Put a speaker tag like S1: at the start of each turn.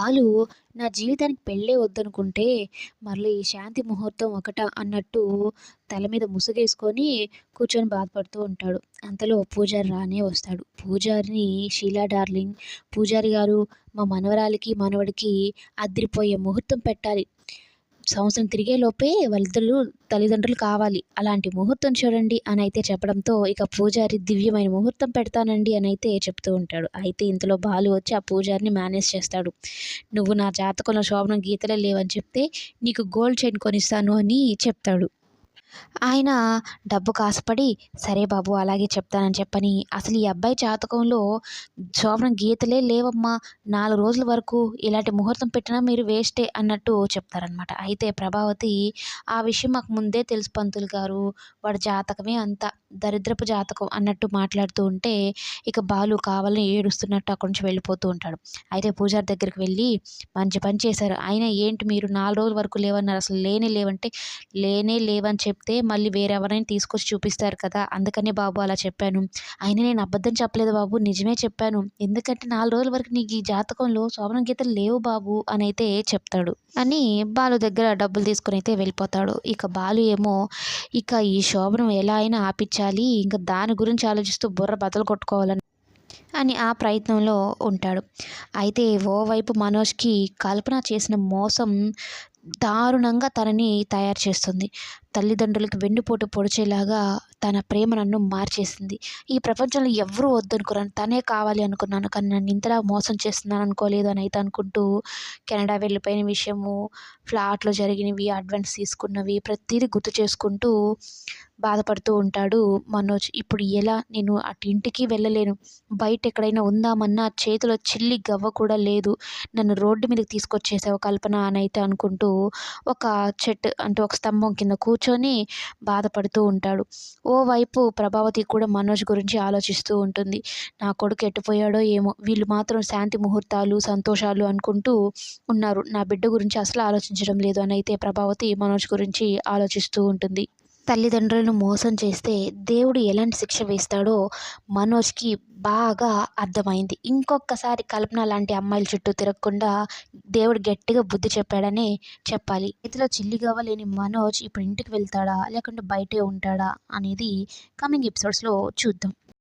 S1: బాలు నా జీవితానికి పెళ్ళే వద్దనుకుంటే మళ్ళీ శాంతి ముహూర్తం ఒకట అన్నట్టు తల మీద ముసుగేసుకొని కూర్చొని బాధపడుతూ ఉంటాడు. అంతలో పూజారి రానే వస్తాడు. పూజారిని షీలా డార్లింగ్ పూజారి గారు మా మనవరాలికి మనవడికి అదిరిపోయే ముహూర్తం పెట్టాలి. సంవత్సరం తిరిగే లోపే వాళ్ళిద్దరు తల్లిదండ్రులు కావాలి. అలాంటి ముహూర్తం చూడండి అని అయితే చెప్పడంతో ఇక పూజారి దివ్యమైన ముహూర్తం పెడతానండి అని అయితే చెప్తూ ఉంటాడు. అయితే ఇంతలో బాలు వచ్చి ఆ పూజారిని మేనేజ్ చేస్తాడు. నువ్వు నా జాతకంలో శోభనం గీతలే లేవని చెప్తే నీకు గోల్డ్ చైన్ కొనిస్తాను అని చెప్తాడు. ఆయన డబ్బు కాసుపడి సరే బాబు అలాగే చెప్తానని చెప్పని అసలు ఈ అబ్బాయి జాతకంలో శోభనం గీతలే లేవమ్మా. నాలుగు రోజుల వరకు ఇలాంటి ముహూర్తం పెట్టినా మీరు వేస్టే అన్నట్టు చెప్తారనమాట అయితే ప్రభావతి ఆ విషయం మాకు ముందే తెలుసు పంతులు గారు. వాడి జాతకమే అంత దరిద్రపు జాతకం అన్నట్టు మాట్లాడుతూ ఉంటే ఇక బాలు కావాలని ఏడుస్తున్నట్టు అక్కడి నుంచి వెళ్ళిపోతూ ఉంటాడు. అయితే పూజారి దగ్గరికి వెళ్ళి మంచి పని చేశారు. అయినా ఏంటి మీరు నాలుగు రోజుల వరకు లేవన్నారు? అసలు లేనే లేవంటే లేనే లేవని చెప్పి చెప్తే మళ్ళీ వేరే ఎవరైనా తీసుకొచ్చి చూపిస్తారు కదా. అందుకనే బాబు అలా చెప్పాను. అయినా నేను అబద్ధం చెప్పలేదు బాబు. నిజమే చెప్పాను. ఎందుకంటే నాలుగు రోజుల వరకు నీకు ఈ జాతకంలో శోభనం గీతలు లేవు బాబు అని అయితే చెప్తాడు. అని బాలు దగ్గర డబ్బులు తీసుకుని అయితే వెళ్ళిపోతాడు. ఇక బాలు ఏమో ఇక ఈ శోభనం ఎలా అయినా ఆపించాలి. ఇంకా దాని గురించి ఆలోచిస్తూ బుర్ర బదలు కొట్టుకోవాలని అని ఆ ప్రయత్నంలో ఉంటాడు. అయితే ఓవైపు మనోజ్కి కల్పన చేసిన మోసం దారుణంగా తనని తయారు చేస్తుంది. తల్లిదండ్రులకి వెన్నుపోటు పొడిచేలాగా తన ప్రేమ నన్ను మార్చేసింది. ఈ ప్రపంచంలో ఎవరూ వద్దనుకున్నాను తనే కావాలి అనుకున్నాను కానీ నన్ను ఇంతలా మోసం చేస్తున్నాను అనుకోలేదు అని అయితే అనుకుంటూ కెనడా వెళ్ళిపోయిన విషయము ఫ్లాట్లో జరిగినవి అడ్వాన్స్ తీసుకున్నవి ప్రతిదీ గుర్తు చేసుకుంటూ బాధపడుతూ ఉంటాడు మనోజ్. ఇప్పుడు ఎలా? నేను అటు ఇంటికి వెళ్ళలేను. బయట ఎక్కడైనా ఉందామన్నా చేతిలో చిల్లి గవ్వ కూడా లేదు. నన్ను రోడ్డు మీదకి తీసుకొచ్చేసావు కల్పన అని అయితే అనుకుంటూ ఒక చెట్టు అంటే ఒక స్తంభం కింద కూర్చు కూర్చొని బాధపడుతూ ఉంటాడు. ఓవైపు ప్రభావతి కూడా మనోజ్ గురించి ఆలోచిస్తూ ఉంటుంది. నా కొడుకు ఎట్టుపోయాడో ఏమో. వీళ్ళు మాత్రం శాంతి ముహూర్తాలు సంతోషాలు అనుకుంటూ ఉన్నారు. నా బిడ్డ గురించి అసలు ఆలోచించడం లేదు అని అయితే ప్రభావతి మనోజ్ గురించి ఆలోచిస్తూ ఉంటుంది. తల్లిదండ్రులను మోసం చేస్తే దేవుడు ఎలాంటి శిక్ష వేస్తాడో మనోజ్కి బాగా అర్థమైంది. ఇంకొకసారి కల్పన లాంటి అమ్మాయిల చుట్టూ తిరగకుండా దేవుడు గట్టిగా బుద్ధి చెప్పాడనే చెప్పాలి. చేతిలో చిల్లి లేని మనోజ్ ఇప్పుడు ఇంటికి వెళ్తాడా? లేకుంటే బయటే ఉంటాడా? అనేది కమింగ్ ఎపిసోడ్స్లో చూద్దాం.